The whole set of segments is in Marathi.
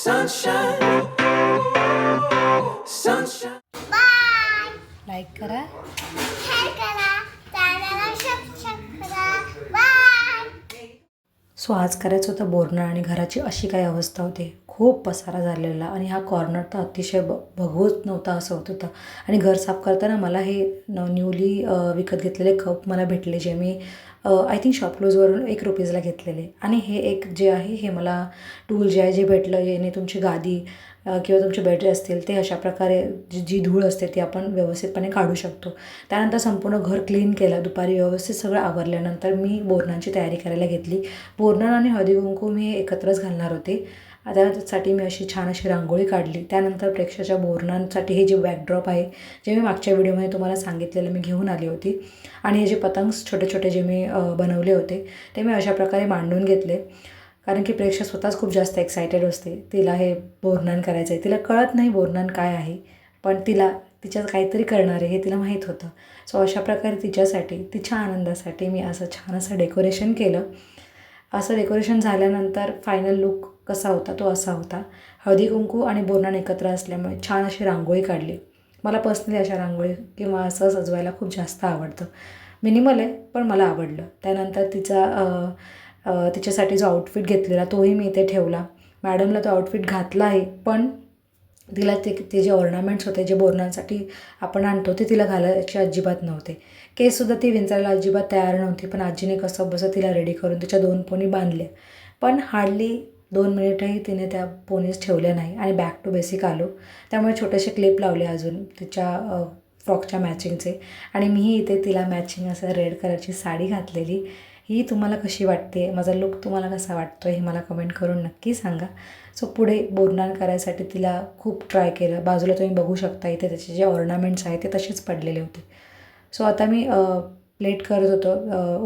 Sunshine. Sunshine. बाय लाईक करा. सो आज करायचं होतं बोरणं आणि घराची अशी काही अवस्था होती. खूप पसारा झालेला आणि हा कॉर्नर तर अतिशय ब बघूच नव्हता असं होत होतं. आणि घर साफ करताना मला हे न न्यूली विकत घेतलेले कप मला भेटले जे मी आय थिंक शॉपक्लूजवरून एक रुपीजला घेतलेले. आणि हे एक जे आहे हे मला टूल जे आहे जे भेटलं याने तुमची गादी किंवा तुमचे बेड असतील ते अशा प्रकारे जी जी धूळ असते ती आपण व्यवस्थितपणे काढू शकतो. त्यानंतर संपूर्ण घर क्लीन केलं दुपारी व्यवस्थित सगळं आवरल्यानंतर मी बोरणांची तयारी करायला घेतली. बोरणान आणि हळदी कुंकू मी एकत्रच घालणार होते. त्यासाठी मी अशी छान अशी रांगोळी काढली. त्यानंतर प्रेक्षाच्या बोरणांसाठी हे जे बॅकड्रॉप आहे जे मी मागच्या व्हिडिओमध्ये तुम्हाला सांगितलेलं मी घेऊन आली होती. आणि हे जे पतंग छोटे छोटे जे मी बनवले होते ते मी अशा प्रकारे मांडून घेतले. कारण की प्रेक्षक स्वतःच खूप जास्त एक्सायटेड असते. तिला हे बोरणान करायचं आहे तिला कळत नाही बोरणान काय आहे. पण तिला तिच्यात काहीतरी करणार आहे हे तिला माहीत होतं. सो अशा प्रकारे तिच्यासाठी तिच्या आनंदासाठी मी असं छान असं डेकोरेशन केलं. असं डेकोरेशन झाल्यानंतर फायनल लुक कसा होता तो असा होता. हळदी कुंकू आणि बोरणान एकत्र असल्यामुळे छान अशी रांगोळी काढली. मला पर्सनली अशा रांगोळी किंवा असं सजवायला खूप जास्त आवडतं. मिनिमल आहे पण मला आवडलं. त्यानंतर तिचा तिच्यासाठी जो आउटफिट घेतलेला तोही मी इथे ठेवला. मॅडमला तो आउटफिट घातला आहे पण तिला ते ते जे ऑर्नामेंट्स होते जे बोरणांसाठी आपण आणतो ते तिला घालायचे अजिबात नव्हते. केससुद्धा ती विंचायला अजिबात तयार नव्हती पण आजीने कसं बसं तिला रेडी करून तिच्या दोन पोनी बांधल्या. पण हार्डली दोन मिनिटही तिने त्या पोनीस ठेवल्या नाही आणि बॅक टू बेसिक आलो. त्यामुळे छोटेसे क्लिप लावले अजून तिच्या फ्रॉकच्या मॅचिंगचे आणि मीही इथे तिला मॅचिंग असं रेड कलरची साडी घातलेली. ही तुम्हाला कशी वाटते? माझा लुक तुम्हाला कसा वाटतो हे मला कमेंट करून नक्की सांगा. सो पुढे बोरनान करायसाठी तिला खूप ट्राय केलं. बाजूला तुम्ही बघू शकता इथे त्याचे जे ऑर्नामेंट्स आहेत ते तसेच पडलेले होते. सो आता मी प्लेट करत होतो.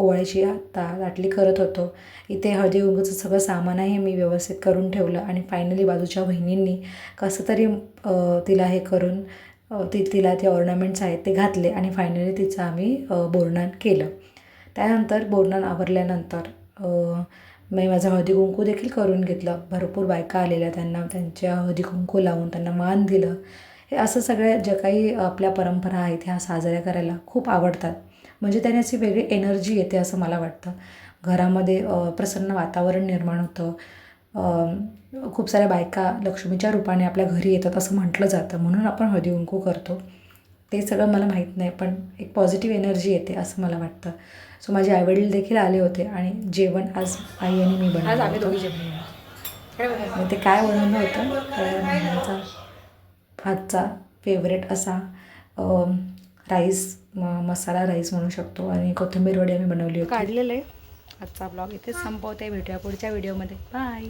ओवाळीची आता लाटली करत होतो. इथे हळदी कुंकूचं सगळं सामान आहे मी व्यवस्थित करून ठेवलं आणि फायनली बाजूच्या बहिणींनी कसं तरी तिला हे करून ती तिला ते ऑर्नामेंट्स आहेत ते घातले आणि फायनली तिचं आम्ही बोरणान केलं. त्यानंतर बोरनान आवरल्यानंतर मी माझं हळदी कुंकू देखील करून घेतलं. भरपूर बायका आलेल्या त्यांना त्यांच्या हळदी कुंकू लावून त्यांना मान दिलं. हे असं सगळ्या ज्या काही आपल्या परंपरा आहेत ह्या साजऱ्या करायला खूप आवडतात. म्हणजे त्याने अशी वेगळी एनर्जी येते असं मला वाटतं. घरामध्ये प्रसन्न वातावरण निर्माण होतं. खूप साऱ्या बायका लक्ष्मीच्या रूपाने आपल्या घरी येतात असं म्हटलं जातं. म्हणून आपण हळदी कुंकू करतो. ते सगळं मला माहीत नाही पण एक पॉझिटिव्ह एनर्जी येते असं मला वाटतं. सो माझे आईवडील देखील आले होते आणि जेवण आज आई आणि मी बनवलं ते काय बनवलं होतं? आजचा फेवरेट असा राईस मसाला राईस म्हणू शकतो आणि कोथिंबीर वडी आम्ही बनवली होती. काढलेलं आहे. आजचा ब्लॉग इथेच संपवते. भेटूया पुढच्या व्हिडिओमध्ये बाय